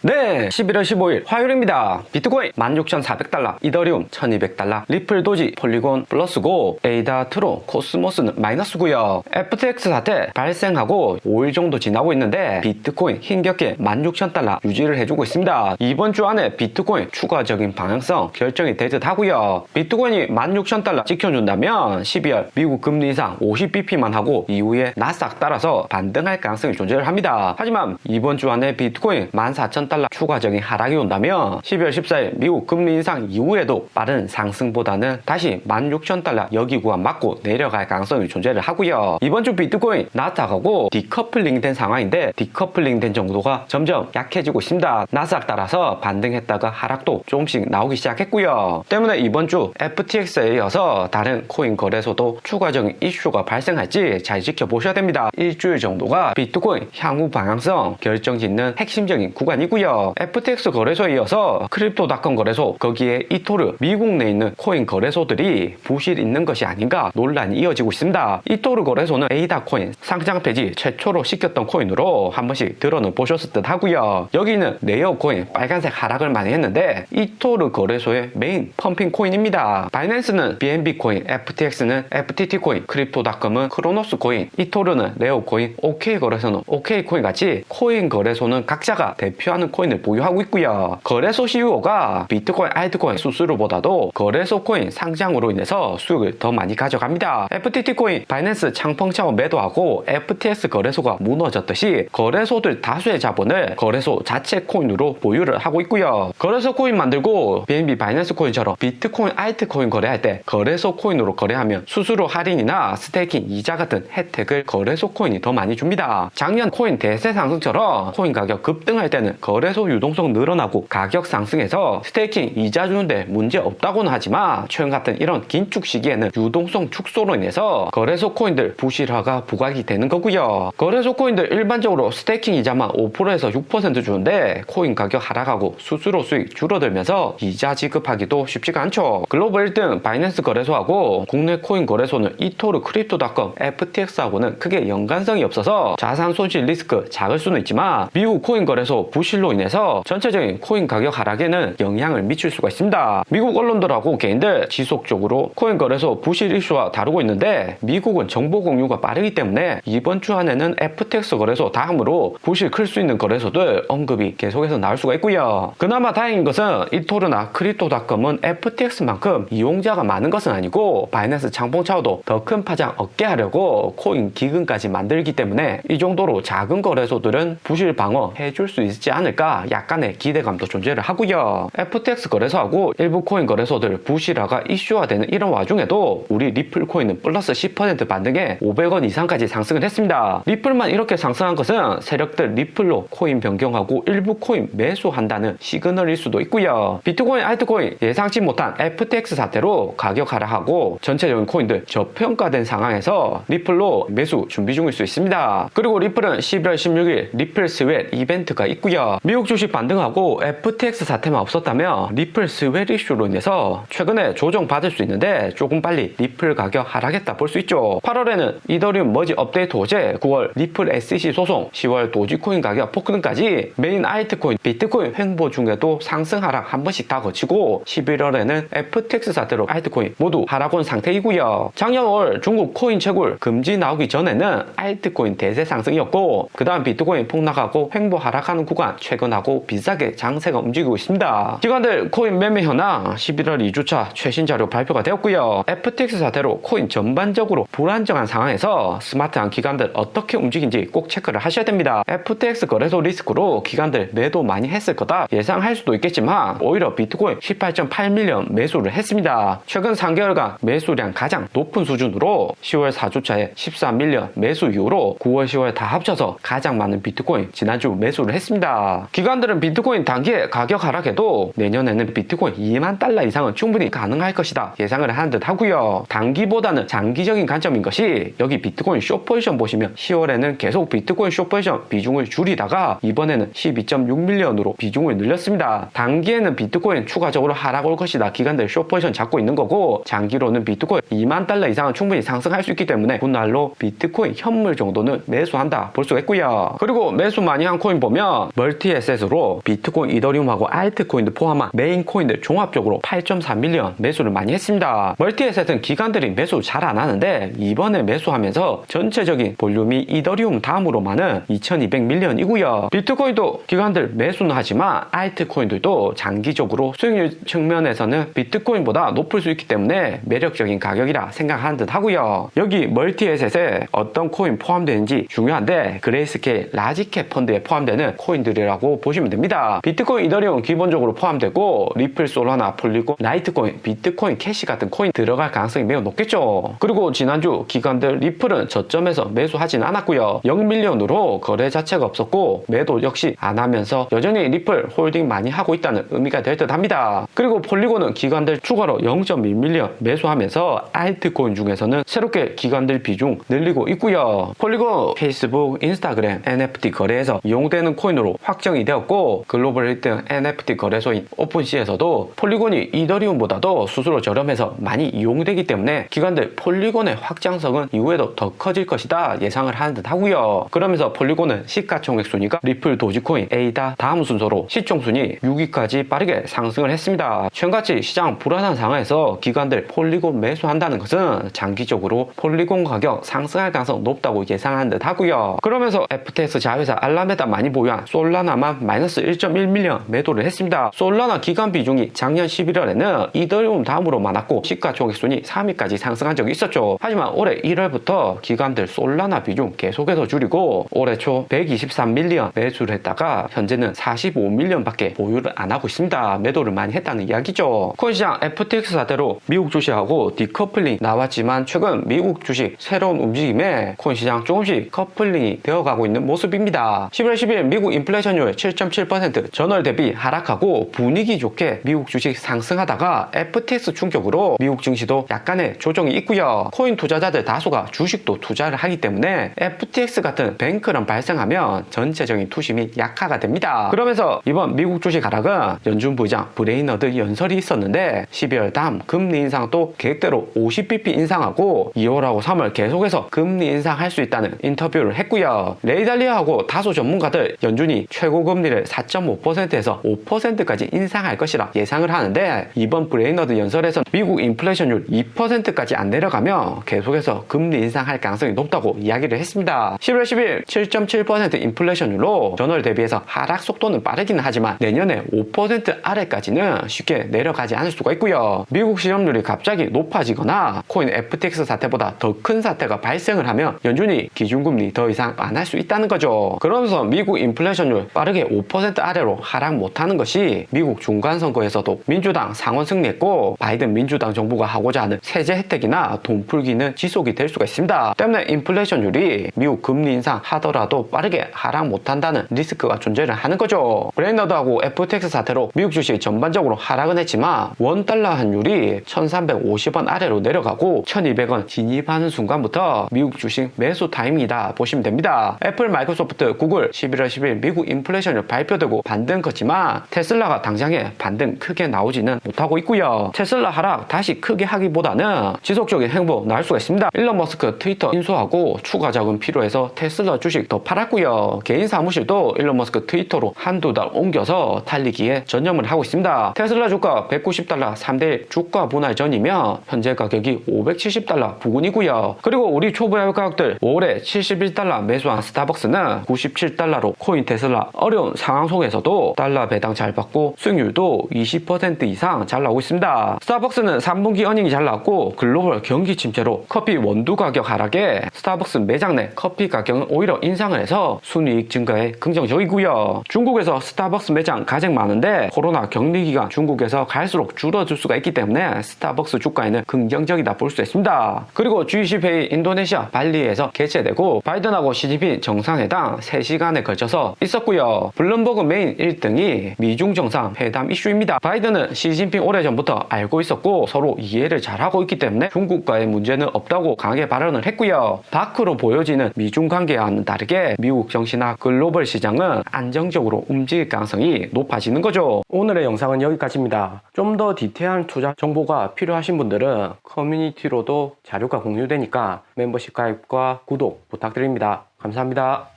네, 11월 15일 화요일입니다. 비트코인 16,400달러, 이더리움 1,200달러, 리플 도지, 폴리곤 플러스고, 에이다, 트론, 코스모스는 마이너스고요. FTX 사태 발생하고 5일 정도 지나고 있는데 비트코인 힘겹게 16,000달러 유지를 해주고 있습니다. 이번 주 안에 비트코인 추가적인 방향성 결정이 될 듯 하고요. 비트코인이 16,000달러 지켜준다면 12월 미국 금리 인상 50bp만 하고 이후에 나스닥 따라서 반등할 가능성이 존재를 합니다. 하지만 이번 주 안에 비트코인 14,000 달러 추가적인 하락이 온다면 12월 14일 미국 금리 인상 이후에도 빠른 상승보다는 다시 16,000달러 여기 구간 맞고 내려갈 가능성이 존재를 하고요. 이번 주 비트코인 나스닥하고 디커플링 된 상황인데 디커플링 된 정도가 점점 약해지고 있습니다. 나스닥 따라서 반등했다가 하락도 조금씩 나오기 시작했고요. 때문에 이번 주 FTX에 이어서 다른 코인 거래소도 추가적인 이슈가 발생할지 잘 지켜보셔야 됩니다. 일주일 정도가 비트코인 향후 방향성 결정짓는 핵심적인 구간이고요. FTX 거래소에 이어서 크립토 닷컴 거래소 거기에 이토르 미국 내에 있는 코인 거래소들이 부실 있는 것이 아닌가 논란이 이어지고 있습니다. 이토르 거래소는 에이다 코인 상장 폐지 최초로 시켰던 코인으로 한 번씩 들어는 보셨을 듯 하고요. 여기는 네어 코인 빨간색 하락을 많이 했는데 이토르 거래소의 메인 펌핑 코인입니다. 바이낸스는 BNB 코인, FTX는 FTT 코인, 크립토닷컴은 크로노스 코인, 이토르는 레오 코인, OK 거래소는 OK 코인 같이 코인 거래소는 각자가 대표하는 코인을 보유하고 있고요. 거래소 CEO가 비트코인, 알트코인 수수료보다도 거래소 코인 상장으로 인해서 수익을 더 많이 가져갑니다. FTT 코인, 바이낸스 창펑창을 매도하고 FTS 거래소가 무너졌듯이 거래소들 다수의 자본을 거래소 자체 코인으로 보유를 하고 있고요. 거래소 코인 만들고 BNB 바이낸스 코인처럼 비트코인, 알트코인 거래할 때 거래소 코인으로 거래하면 수수료 할인이나 스테이킹 이자 같은 혜택을 거래소 코인이 더 많이 줍니다. 작년 코인 대세 상승처럼 코인 가격 급등할 때는 거래 소 유동성 늘어나고 가격 상승해서 스테이킹 이자 주는데 문제 없다고는 하지만 최근 같은 이런 긴축 시기에는 유동성 축소로 인해서 거래소 코인들 부실화가 부각이 되는 거고요. 거래소 코인들 일반적으로 스테이킹 이자만 5%에서 6% 주는데 코인 가격 하락하고 수수료 수익 줄어들면서 이자 지급하기도 쉽지가 않죠. 글로벌 1등 바이낸스 거래소하고 국내 코인 거래소는 이토르 크립토닷컴 FTX하고는 크게 연관성이 없어서 자산 손실 리스크 작을 수는 있지만 미국 코인 거래소 부실로 인해서 전체적인 코인 가격 하락에는 영향을 미칠 수가 있습니다. 미국 언론들하고 개인들 지속적으로 코인 거래소 부실 이슈와 다루고 있는데 미국은 정보 공유가 빠르기 때문에 이번 주 안에는 FTX 거래소 다음으로 부실 클 수 있는 거래소들 언급이 계속해서 나올 수가 있고요. 그나마 다행인 것은 이토르나 크립토닷컴은 FTX만큼 이용자가 많은 것은 아니고 바이낸스 장봉차오도 더 큰 파장 얻게 하려고 코인 기금까지 만들기 때문에 이 정도로 작은 거래소들은 부실 방어 해줄 수 있지 않을까 약간의 기대감도 존재를 하고요. FTX 거래소하고 일부 코인 거래소들 부실화가 이슈화되는 이런 와중에도 우리 리플 코인은 플러스 10% 반등에 500원 이상까지 상승을 했습니다. 리플만 이렇게 상승한 것은 세력들 리플로 코인 변경하고 일부 코인 매수한다는 시그널일 수도 있고요. 비트코인, 알트코인 예상치 못한 FTX 사태로 가격 하락하고 전체적인 코인들 저평가된 상황에서 리플로 매수 준비 중일 수 있습니다. 그리고 리플은 11월 16일 리플 스웨 이벤트가 있고요. 미국 주식 반등하고 FTX 사태만 없었다면 리플 스웨 이슈로 인해서 최근에 조정 받을 수 있는데 조금 빨리 리플 가격 하락했다 볼 수 있죠. 8월에는 이더리움 머지 업데이트 호재, 9월 리플 SEC 소송, 10월 도지코인 가격 폭등까지 메인 알트코인, 비트코인 횡보 중에도 상승 하락 한 번씩 다 거치고 11월에는 FTX 사태로 알트코인 모두 하락 온 상태이고요. 작년 월 중국 코인 채굴 금지 나오기 전에는 알트코인 대세 상승이었고 그 다음 비트코인 폭락하고 횡보 하락하는 구간 최근하고 비싸게 장세가 움직이고 있습니다. 기관들 코인 매매 현황 11월 2주차 최신 자료 발표가 되었고요. FTX 사태로 코인 전반적으로 불안정한 상황에서 스마트한 기관들 어떻게 움직인지 꼭 체크를 하셔야 됩니다. FTX 거래소 리스크로 기관들 매도 많이 했을 거다 예상할 수도 있겠지만 오히려 비트코인 18.8밀리언 매수를 했습니다. 최근 3개월간 매수량 가장 높은 수준으로 10월 4주차에 14밀리언 매수 이후로 9월 10월 다 합쳐서 가장 많은 비트코인 지난주 매수를 했습니다. 기관들은 비트코인 단기에 가격 하락해도 내년에는 비트코인 2만 달러 이상은 충분히 가능할 것이다 예상을 하는 듯 하고요. 단기보다는 장기적인 관점인 것이 여기 비트코인 숏 포지션 보시면 10월에는 계속 비트코인 숏 포지션 비중을 줄이다가 이번에는 12.6밀리언으로 비중을 늘렸습니다. 단기에는 비트코인 추가적으로 하락 올 것이다. 기관들 숏 포지션 잡고 있는 거고 장기로는 비트코인 2만 달러 이상은 충분히 상승할 수 있기 때문에 분할로 비트코인 현물 정도는 매수한다 볼 수가 있고요. 그리고 매수 많이 한 코인 보면 멀티 에셋으로 비트코인, 이더리움하고 알트코인들 포함한 메인 코인들 종합적으로 8.4밀리언 매수를 많이 했습니다. 멀티 에셋은 기관들이 매수 잘 안 하는데 이번에 매수하면서 전체적인 볼륨이 이더리움 다음으로만은 2200밀리언이고요. 비트코인도 기관들 매수는 하지만 알트코인들도 장기적으로 수익률 측면에서는 비트코인보다 높을 수 있기 때문에 매력적인 가격이라 생각하는 듯 하고요. 여기 멀티 에셋에 어떤 코인 포함되는지 중요한데 그레이스케일 라지캡 펀드에 포함되는 코인들이라고 보시면 됩니다. 비트코인, 이더리움 기본적으로 포함되고 리플, 솔라나, 폴리고, 라이트코인, 비트코인, 캐시 같은 코인 들어갈 가능성이 매우 높겠죠. 그리고 지난주 기관들 리플은 저점에서 매수하진 않았고요. 0밀리언으로 거래 자체가 없었고 매도 역시 안 하면서 여전히 리플 홀딩 많이 하고 있다는 의미가 될 듯 합니다. 그리고 폴리곤은 기관들 추가로 0.1밀리언 매수하면서 알트코인 중에서는 새롭게 기관들 비중 늘리고 있고요. 폴리곤 페이스북, 인스타그램, NFT 거래에서 이용되는 코인으로 확정 이 되었고 글로벌 1등 NFT 거래소인 오픈시에서도 폴리곤이 이더리움보다도 수수료 저렴해서 많이 이용되기 때문에 기관들 폴리곤의 확장성은 이후에도 더 커질 것이다 예상을 하는 듯 하고요. 그러면서 폴리곤은 시가총액 순위가 리플, 도지코인, 에이다 다음 순서로 시총 순위 6위까지 빠르게 상승을 했습니다. 최근같이 시장 불안한 상황에서 기관들 폴리곤 매수한다는 것은 장기적으로 폴리곤 가격 상승할 가능성 높다고 예상하는 듯 하고요. 그러면서 FTX 자회사 알라메다 많이 보유한 솔라나 만 마이너스 1.1밀리언 매도를 했습니다. 솔라나 기간 비중이 작년 11월에는 이더리움 다음으로 많았고 시가총액 순위 3위까지 상승한 적이 있었죠. 하지만 올해 1월부터 기관들 솔라나 비중 계속해서 줄이고 올해 초 123밀리언 매수를 했다가 현재는 45밀리언밖에 보유를 안 하고 있습니다. 매도를 많이 했다는 이야기죠. 코인 시장 FTX 사태로 미국 주식하고 디커플링 나왔지만 최근 미국 주식 새로운 움직임에 코인 시장 조금씩 커플링이 되어가고 있는 모습입니다. 11월 10일 미국 인플레이션율 7.7% 전월 대비 하락하고 분위기 좋게 미국 주식 상승하다가 FTX 충격으로 미국 증시도 약간의 조정이 있고요. 코인 투자자들 다수가 주식도 투자를 하기 때문에 FTX 같은 뱅크런 발생하면 전체적인 투심이 약화가 됩니다. 그러면서 이번 미국 주식 하락은 연준 부의장 브레이너드 연설이 있었는데 12월 다음 금리 인상 또 계획대로 50bp 인상하고 2월하고 3월 계속해서 금리 인상할 수 있다는 인터뷰를 했고요. 레이달리아하고 다수 전문가들 연준이 최고 금리를 4.5%에서 5%까지 인상할 것이라 예상을 하는데 이번 브레이너드 연설에서 미국 인플레이션율 2%까지 안 내려가면 계속해서 금리 인상할 가능성이 높다고 이야기를 했습니다. 11월 10일 7.7% 인플레이션율로 전월 대비해서 하락 속도는 빠르기는 하지만 내년에 5% 아래까지는 쉽게 내려가지 않을 수가 있고요. 미국 실업률이 갑자기 높아지거나 코인 FTX 사태보다 더 큰 사태가 발생을 하면 연준이 기준금리 더 이상 안 할 수 있다는 거죠. 그러면서 미국 인플레이션율 빠르 게 5% 아래로 하락 못하는 것이 미국 중간선거에서도 민주당 상원 승리했고 바이든 민주당 정부가 하고자 하는 세제 혜택이나 돈 풀기는 지속이 될 수가 있습니다. 때문에 인플레이션율이 미국 금리 인상 하더라도 빠르게 하락 못한다는 리스크가 존재를 하는 거죠. 브레이너드하고 FTX 사태로 미국 주식 전반적으로 하락은 했지만 원 달러 환율이 1350원 아래로 내려가고 1200원 진입하는 순간부터 미국 주식 매수 타임이다 보시면 됩니다. 애플, 마이크로소프트, 구글 11월 10일 미국 인플레이션 을 발표되고 반등 컸지만 테슬라가 당장에 반등 크게 나오지는 못하고 있고요. 테슬라 하락 다시 크게 하기보다는 지속적인 행보 나올 수가 있습니다. 일론 머스크 트위터 인수하고 추가 자금 필요해서 테슬라 주식 더 팔았고요. 개인 사무실도 일론 머스크 트위터로 한두 달 옮겨서 달리기에 전념을 하고 있습니다. 테슬라 주가 190달러 3대 주가 분할 전이며 현재 가격이 570달러 부근이고요. 그리고 우리 초보 해외 가격들 올해 71달러 매수한 스타벅스는 97달러로 코인 테슬라 어려운 상황 속에서도 달러 배당 잘 받고 수익률도 20% 이상 잘 나오고 있습니다. 스타벅스는 3분기 어닝이 잘 나왔고 글로벌 경기 침체로 커피 원두 가격 하락에 스타벅스 매장 내 커피 가격은 오히려 인상을 해서 순이익 증가에 긍정적이고요. 중국에서 스타벅스 매장 가장 많은데 코로나 격리 기간 중국에서 갈수록 줄어들 수가 있기 때문에 스타벅스 주가에는 긍정적이다 볼 수 있습니다. 그리고 G20 회의 인도네시아 발리에서 개최되고 바이든하고 시진핑 정상회담 3시간에 걸쳐서 있었고요. 블룸버그 메인 1등이 미중 정상 회담 이슈입니다. 바이든은 시진핑 오래전부터 알고 있었고 서로 이해를 잘하고 있기 때문에 중국과의 문제는 없다고 강하게 발언을 했고요. 밖으로 보여지는 미중 관계와는 다르게 미국 정시나 글로벌 시장은 안정적으로 움직일 가능성이 높아지는 거죠. 오늘의 영상은 여기까지입니다. 좀 더 디테일한 투자 정보가 필요하신 분들은 커뮤니티로도 자료가 공유되니까 멤버십 가입과 구독 부탁드립니다. 감사합니다.